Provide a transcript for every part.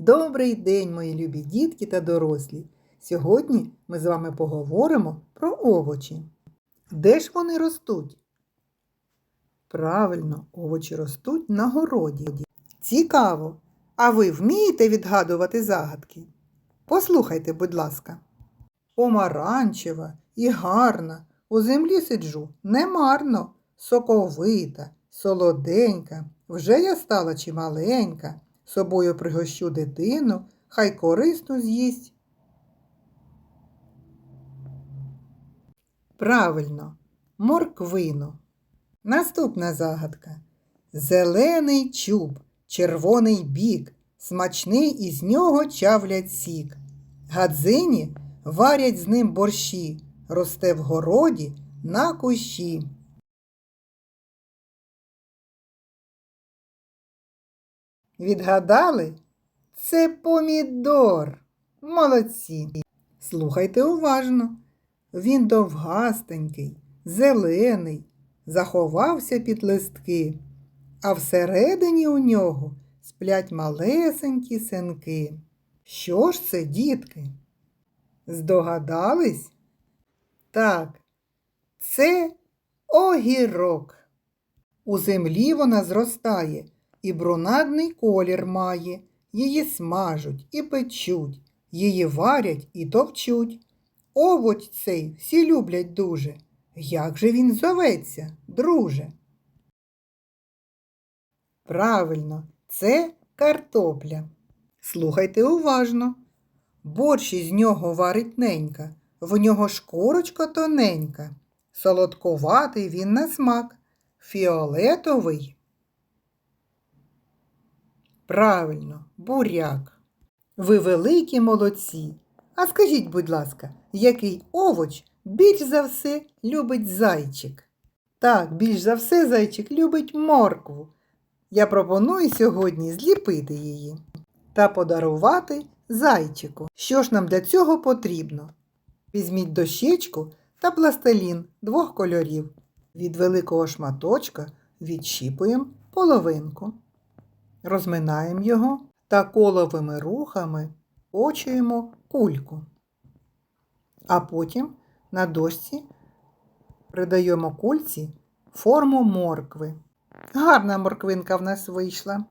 Добрий день, мої любі дітки та дорослі! Сьогодні ми з вами поговоримо про овочі. Де ж вони ростуть? Правильно, овочі ростуть на городі. Цікаво! А ви вмієте відгадувати загадки? Послухайте, будь ласка. Помаранчева і гарна, у землі сиджу немарно, соковита, солоденька, вже я стала чималенька, собою пригощу дитину, хай корисно з'їсть. Правильно, морквину. Наступна загадка. Зелений чуб, червоний бік, смачний із нього чавлять сік. Гадзині варять з ним борщі, росте в городі на кущі. Відгадали? Це помідор. Молодці. Слухайте уважно. Він довгастенький, зелений, заховався під листки, а всередині у нього сплять малесенькі синки. Що ж це, дітки? Здогадались? Так, це огірок. У землі вона зростає і брунатний колір має. Її смажуть і печуть, її варять і товчуть. Овоч цей всі люблять дуже. Як же він зоветься, друже? Правильно, це картопля. Слухайте уважно. Борщ із нього варить ненька, в нього шкурочка тоненька. Солодкуватий він на смак, фіолетовий. Правильно, буряк. Ви великі молодці. А скажіть, будь ласка, який овоч більш за все любить зайчик? Так, більш за все зайчик любить моркву. Я пропоную сьогодні зліпити її та подарувати зайчику. Що ж нам для цього потрібно? Візьміть дощечку та пластилін двох кольорів. Від великого шматочка відщіпуємо половинку. Розминаємо його та коловими рухами очуємо кульку. А потім на дошці придаємо кульці форму моркви. Гарна морквинка в нас вийшла.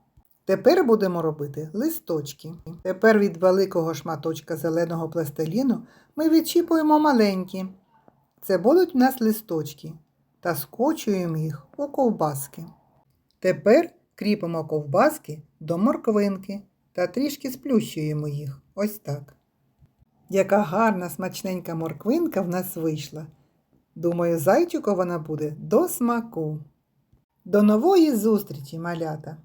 Тепер будемо робити листочки. Тепер від великого шматочка зеленого пластиліну ми відчіпуємо маленькі. Це будуть в нас листочки та скочуємо їх у ковбаски. Тепер кріпимо ковбаски до морквинки та трішки сплющуємо їх. Ось так. Яка гарна смачненька морквинка в нас вийшла. Думаю, зайчику вона буде до смаку. До нової зустрічі, малята!